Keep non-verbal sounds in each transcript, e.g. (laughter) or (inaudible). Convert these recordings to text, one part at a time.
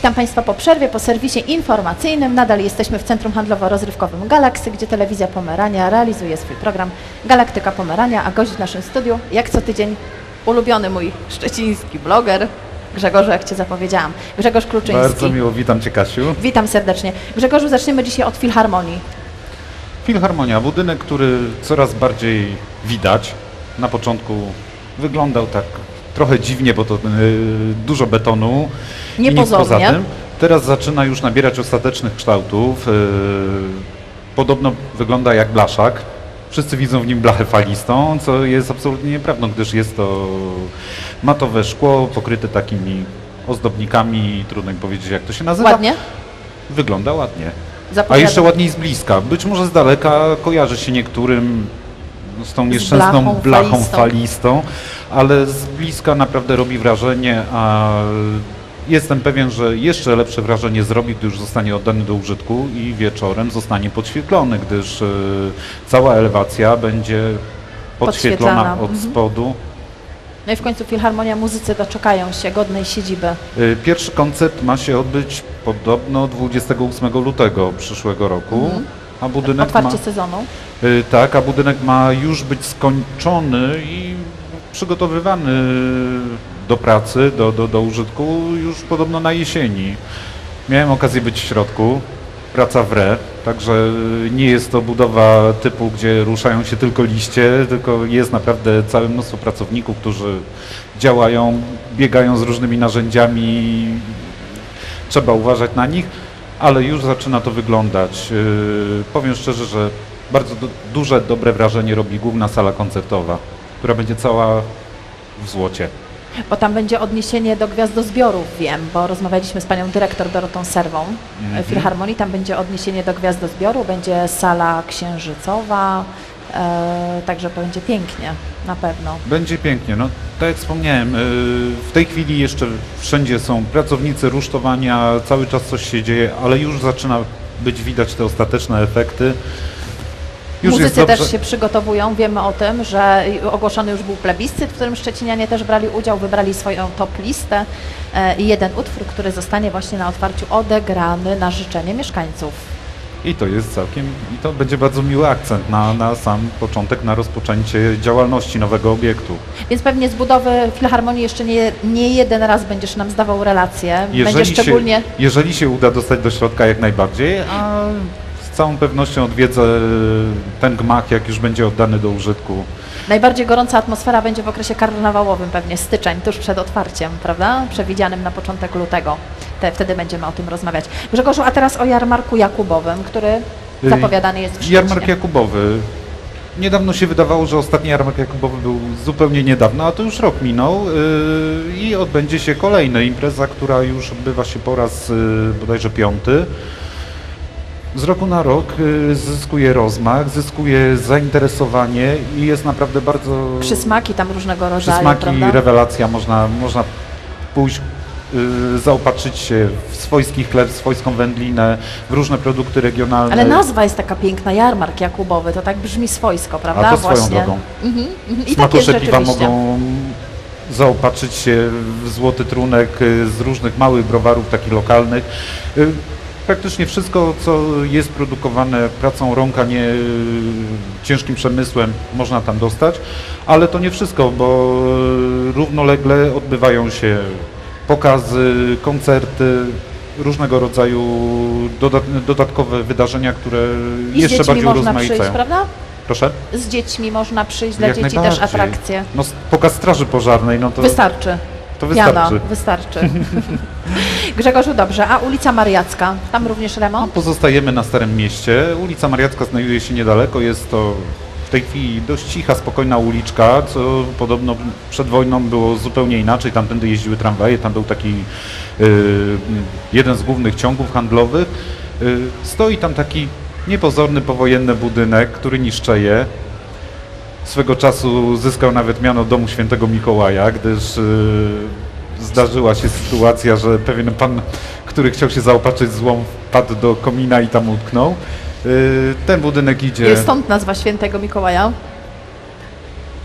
Witam Państwa po przerwie, po serwisie informacyjnym. Nadal jesteśmy w Centrum Handlowo-Rozrywkowym Galaksy, gdzie Telewizja Pomerania realizuje swój program Galaktyka Pomerania, a gość w naszym studiu, jak co tydzień, ulubiony mój szczeciński bloger, Grzegorz, jak Cię zapowiedziałam. Grzegorz Kluczyński. Bardzo miło, witam Cię Kasiu. Witam serdecznie. Grzegorzu, zaczniemy dzisiaj od Filharmonii. Filharmonia, budynek, który coraz bardziej widać. Na początku wyglądał tak trochę dziwnie, bo to y, dużo betonu. i nic Niepozornie. poza tym. Teraz zaczyna już nabierać ostatecznych kształtów. y, podobno wygląda jak blaszak. Wszyscy widzą w nim blachę falistą, co jest absolutnie nieprawdą, gdyż jest to matowe szkło pokryte takimi ozdobnikami, trudno mi powiedzieć jak to się nazywa. Ładnie? Wygląda ładnie. A jeszcze ładniej z bliska. Być może z daleka kojarzy się niektórym z tą nieszczęsną blachą blachą, falistą. falistą. ale z bliska naprawdę robi wrażenie, a jestem pewien, że jeszcze lepsze wrażenie zrobi, gdy już zostanie oddany do użytku i wieczorem zostanie podświetlony, gdyż e, cała elewacja będzie podświetlona Podświetlana, od mhm. spodu. No i w końcu Filharmonia muzycy doczekają się godnej siedziby. Y, Pierwszy koncert ma się odbyć podobno 28 lutego przyszłego roku, Mhm. A budynek ma... Otwarcie sezonu. Y, Tak, a budynek ma już być skończony i przygotowywany do pracy, do, do, do użytku już podobno na jesieni. Miałem okazję być w środku, praca w re, także nie jest to budowa typu, gdzie ruszają się tylko liście, tylko jest naprawdę całe mnóstwo pracowników, którzy działają, biegają z różnymi narzędziami, trzeba uważać na nich, ale już zaczyna to wyglądać. Yy, powiem szczerze, że bardzo du- duże, dobre wrażenie robi główna sala koncertowa, która będzie cała w złocie. Bo tam będzie odniesienie do gwiazdozbiorów, wiem, bo rozmawialiśmy z panią dyrektor Dorotą Serwą Mhm. w Filharmonii. Tam będzie odniesienie do gwiazdozbioru, będzie sala księżycowa, e, także będzie pięknie, na pewno. Będzie pięknie. No, tak jak wspomniałem, yy, w tej chwili jeszcze wszędzie są pracownicy rusztowania, cały czas coś się dzieje, ale już zaczyna być widać te ostateczne efekty. Już Muzycy też się przygotowują, wiemy o tym, że ogłoszony już był plebiscyt, w którym Szczecinianie też brali udział, wybrali swoją top listę e, i jeden utwór, który zostanie właśnie na otwarciu odegrany na życzenie mieszkańców. I to jest całkiem, i to będzie bardzo miły akcent na, na sam początek, na rozpoczęcie działalności nowego obiektu. Więc pewnie z budowy Filharmonii jeszcze nie, nie jeden raz będziesz nam zdawał relacje. Będzie szczególnie... się, jeżeli się uda dostać do środka jak najbardziej, a z całą pewnością odwiedzę ten gmach, jak już będzie oddany do użytku. Najbardziej gorąca atmosfera będzie w okresie karnawałowym, pewnie styczeń, tuż przed otwarciem, prawda? Przewidzianym na początek lutego. Te, wtedy będziemy o tym rozmawiać. Grzegorzu, a teraz o jarmarku Jakubowym, który Y, zapowiadany jest w Szczecinie. Jarmark Jakubowy. Niedawno się wydawało, że ostatni jarmark Jakubowy był zupełnie niedawno, a to już rok minął yy, i odbędzie się kolejna impreza, która już odbywa się po raz yy, bodajże piąty. Z roku na rok yy, zyskuje rozmach, zyskuje zainteresowanie i jest naprawdę bardzo Przysmaki tam różnego rodzaju, przysmaki, prawda? rewelacja. Można, można pójść, zaopatrzyć się w swojski chleb, w swojską wędlinę, w różne produkty regionalne. Ale nazwa jest taka piękna, jarmark Jakubowy, to tak brzmi swojsko, prawda? A to swoją Właśnie. drogą. Mhm, mhm. I tak Smakosze piwa rzeczywiście. mogą zaopatrzyć się w złoty trunek y, z różnych małych browarów, takich lokalnych. Y, Praktycznie wszystko, co jest produkowane pracą rąk, a nie y, ciężkim przemysłem, można tam dostać. Ale to nie wszystko, bo y, równolegle odbywają się pokazy, koncerty, różnego rodzaju dodat- dodatkowe wydarzenia, które I jeszcze bardziej można przyjść, prawda? Proszę? Z dziećmi można przyjść, dla Jak dzieci też atrakcje. No, pokaz straży pożarnej, no to, Wystarczy. to wystarczy. Jana, wystarczy. (laughs) Grzegorzu, dobrze. A ulica Mariacka, tam również remont? Pozostajemy na Starym Mieście. Ulica Mariacka znajduje się niedaleko. Jest to w tej chwili dość cicha, spokojna uliczka, co podobno przed wojną było zupełnie inaczej. Tamtędy jeździły tramwaje, tam był taki y, jeden z głównych ciągów handlowych. Y, stoi tam taki niepozorny powojenny budynek, który niszczeje. Swego czasu zyskał nawet miano Domu Świętego Mikołaja, gdyż y, zdarzyła się sytuacja, że pewien pan, który chciał się zaopatrzyć złą, wpadł do komina i tam utknął. Y, ten budynek idzie... Jest stąd nazwa świętego Mikołaja.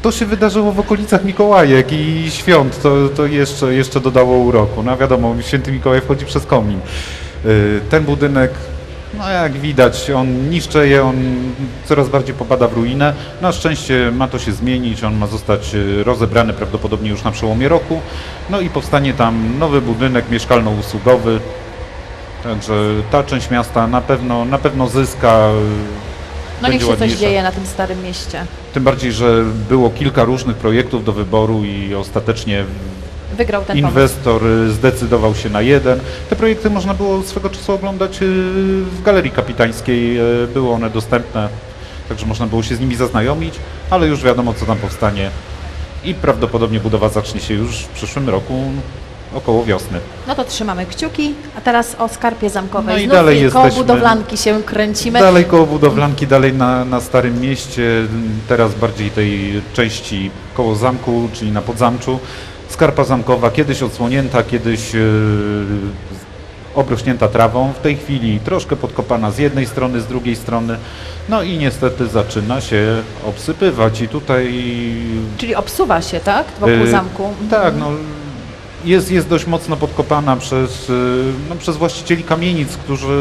to się wydarzyło w okolicach Mikołajek i świąt, to, to jeszcze, jeszcze dodało uroku. No wiadomo, święty Mikołaj wchodzi przez komin. Y, Ten budynek, no jak widać, on niszczeje, on coraz bardziej popada w ruinę. Na szczęście ma to się zmienić, on ma zostać y, rozebrany prawdopodobnie już na przełomie roku. No i powstanie tam nowy budynek mieszkalno-usługowy. Także ta część miasta na pewno, na pewno zyska. y, No niech się coś ładniejsza. dzieje na tym starym mieście. Tym bardziej, że było kilka różnych projektów do wyboru i ostatecznie Wygrał ten inwestor y, zdecydował się na jeden. Te projekty można było swego czasu oglądać y, w Galerii Kapitańskiej. Były one dostępne, także można było się z nimi zaznajomić, ale już wiadomo, co tam powstanie. I prawdopodobnie budowa zacznie się już w przyszłym roku około wiosny. No to trzymamy kciuki, a teraz o skarpie zamkowej. No i Znów dalej koło jesteśmy. budowlanki się kręcimy. Dalej koło budowlanki, dalej na, na Starym Mieście, teraz bardziej tej części koło zamku, czyli na Podzamczu. Skarpa zamkowa, kiedyś odsłonięta, kiedyś yy, obrośnięta trawą, w tej chwili troszkę podkopana z jednej strony, z drugiej strony, no i niestety zaczyna się obsypywać i tutaj Czyli obsuwa się, tak? Wokół Yy, zamku. tak, no jest, jest dość mocno podkopana przez, y, no, przez właścicieli kamienic, którzy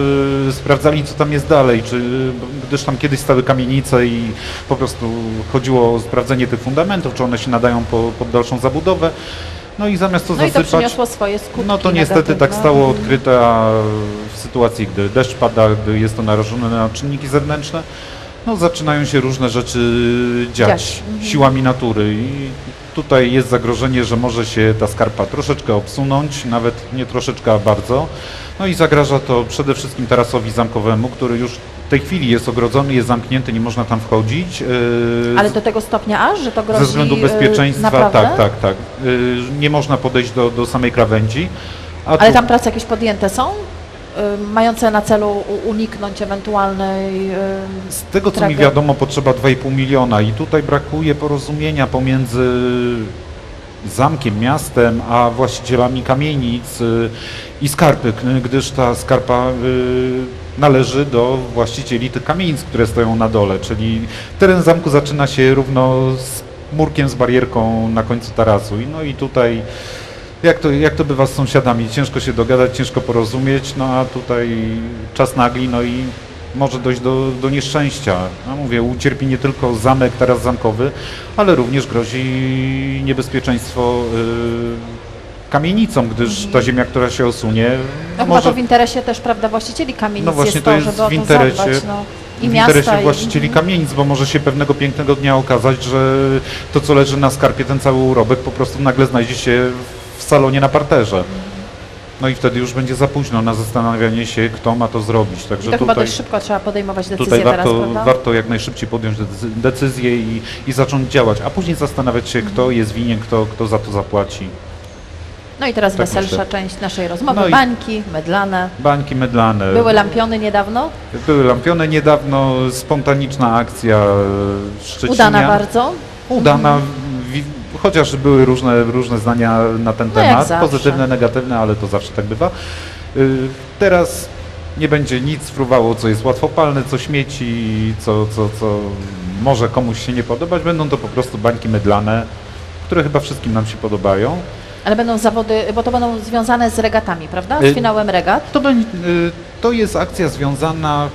sprawdzali, co tam jest dalej, czy, gdyż tam kiedyś stały kamienice i po prostu chodziło o sprawdzenie tych fundamentów, czy one się nadają po, pod dalszą zabudowę. No i zamiast to No to zasypać, przyniosło swoje skutki no to niestety tak negatywne. stało odkryte, w sytuacji, gdy deszcz pada, gdy jest to narażone na czynniki zewnętrzne, no zaczynają się różne rzeczy dziać, Dziać, mhm. siłami natury i tutaj jest zagrożenie, że może się ta skarpa troszeczkę obsunąć, nawet nie troszeczkę, a bardzo. No i zagraża to przede wszystkim tarasowi zamkowemu, który już w tej chwili jest ogrodzony, jest zamknięty, nie można tam wchodzić. Yy, Ale do tego stopnia aż, że to grozi ze względu yy, bezpieczeństwa, naprawdę? tak, tak, tak. Yy, nie można podejść do, do samej krawędzi. Ale tu- tam prace jakieś podjęte są? Yy, mające na celu uniknąć ewentualnej... yy, Z tego co mi tragedii. wiadomo potrzeba 2,5 miliona i tutaj brakuje porozumienia pomiędzy zamkiem, miastem, a właścicielami kamienic y, i skarpy, gdyż ta skarpa y, należy do właścicieli tych kamienic, które stoją na dole, czyli teren zamku zaczyna się równo z murkiem, z barierką na końcu tarasu. No i tutaj jak to, jak to bywa z sąsiadami? Ciężko się dogadać, ciężko porozumieć, no a tutaj czas nagli, no i może dojść do, do nieszczęścia. No mówię, ucierpi nie tylko zamek, taras zamkowy, ale również grozi niebezpieczeństwo y, kamienicom, gdyż ta ziemia, która się osunie, No chyba to w interesie też, prawda, właścicieli kamienic no właśnie jest to jest żeby w interesie, zadbać. No. I w interesie i- właścicieli mhm. kamienic, bo może się pewnego pięknego dnia okazać, że to, co leży na skarpie, ten cały urobek po prostu nagle znajdzie się w salonie na parterze. No i wtedy już będzie za późno na zastanawianie się, kto ma to zrobić. I Także to chyba tutaj, dość szybko trzeba podejmować decyzję tutaj teraz, warto, prawda? warto jak najszybciej podjąć decy- decyzję i, i zacząć działać, a później zastanawiać się, kto Mhm. jest winien, kto, kto za to zapłaci. No i teraz tak weselsza myślę. część naszej rozmowy. No i- Bańki, mydlane. Bańki mydlane. Były lampiony niedawno. Były lampione niedawno, spontaniczna akcja e, Szczecinia. Udana bardzo. Udana, wi- chociaż były różne, różne zdania na ten No temat, pozytywne, negatywne, ale to zawsze tak bywa. Y, Teraz nie będzie nic fruwało, co jest łatwopalne, co śmieci, co, co, co może komuś się nie podobać. Będą to po prostu bańki mydlane, które chyba wszystkim nam się podobają. Ale będą zawody, bo to będą związane z regatami, prawda? Z Y- finałem regat. To, będzie, y, to jest akcja związana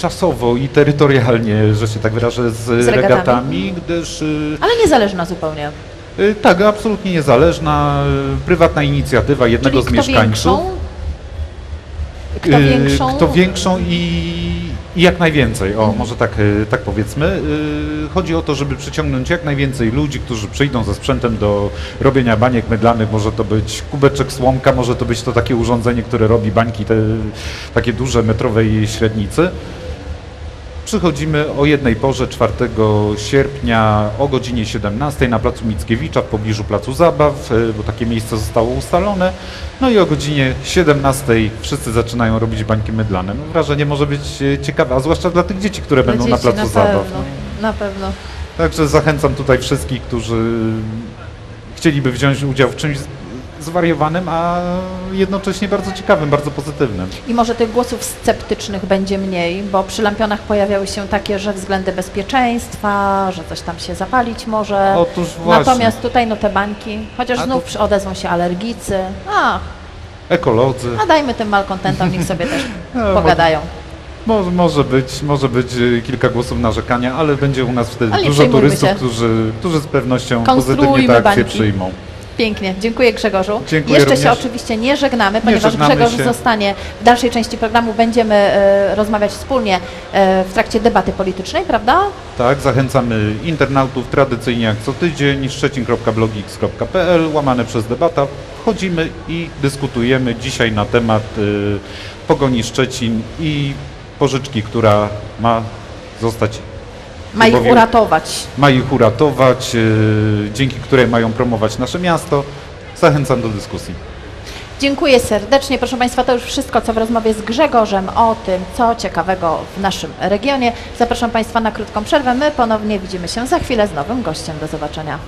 czasowo i terytorialnie, że się tak wyrażę, z, Z regatami. regatami, gdyż y, Ale niezależna zupełnie. Y, Tak, absolutnie niezależna, y, prywatna inicjatywa jednego Czyli z mieszkańców. Kto większą? Kto większą i, i jak najwięcej, o może tak, tak powiedzmy. Chodzi o to, żeby przyciągnąć jak najwięcej ludzi, którzy przyjdą ze sprzętem do robienia baniek mydlanych. Może to być kubeczek słomka, może to być to takie urządzenie, które robi bańki te, takie duże, metrowej średnicy. Przychodzimy o jednej porze 4 sierpnia o godzinie 17 na placu Mickiewicza w pobliżu placu zabaw, y, bo takie miejsce zostało ustalone. No i o godzinie 17 wszyscy zaczynają robić bańki mydlane. No, wrażenie może być e, ciekawe, a zwłaszcza dla tych dzieci, które Dla będą na dzieci, placu na zabaw. pewno, na pewno. Także zachęcam tutaj wszystkich, którzy chcieliby wziąć udział w czymś zwariowanym, a jednocześnie bardzo ciekawym, bardzo pozytywnym. I może tych głosów sceptycznych będzie mniej, bo przy lampionach pojawiały się takie, że względy bezpieczeństwa, że coś tam się zapalić może. Otóż właśnie, Natomiast tutaj no te bańki, chociaż A znów przy- odezwą się alergicy. A, ekolodzy. a dajmy tym malkontentom, niech sobie też (laughs) No, pogadają. Może, może być, może być y, kilka głosów narzekania, ale będzie u nas wtedy Ale dużo turystów, się. którzy, którzy z pewnością Konstruujmy pozytywnie akcje bańki. przyjmą. Pięknie, dziękuję Grzegorzu. Dziękuję Jeszcze się również. oczywiście nie żegnamy, ponieważ żegnamy Grzegorz się. zostanie w dalszej części programu. Będziemy e, rozmawiać wspólnie e, w trakcie debaty politycznej, prawda? Tak, zachęcamy internautów tradycyjnie jak co tydzień, szczecin.blogix.pl, łamane przez debata. Wchodzimy i dyskutujemy dzisiaj na temat y, Pogoni Szczecin i pożyczki, która ma zostać, Ma ich Bowiem- uratować. ma ich uratować, y, dzięki której mają promować nasze miasto. Zachęcam do dyskusji. Dziękuję serdecznie. Proszę Państwa, to już wszystko, co w rozmowie z Grzegorzem o tym, co ciekawego w naszym regionie. Zapraszam Państwa na krótką przerwę. My ponownie widzimy się za chwilę z nowym gościem. Do zobaczenia.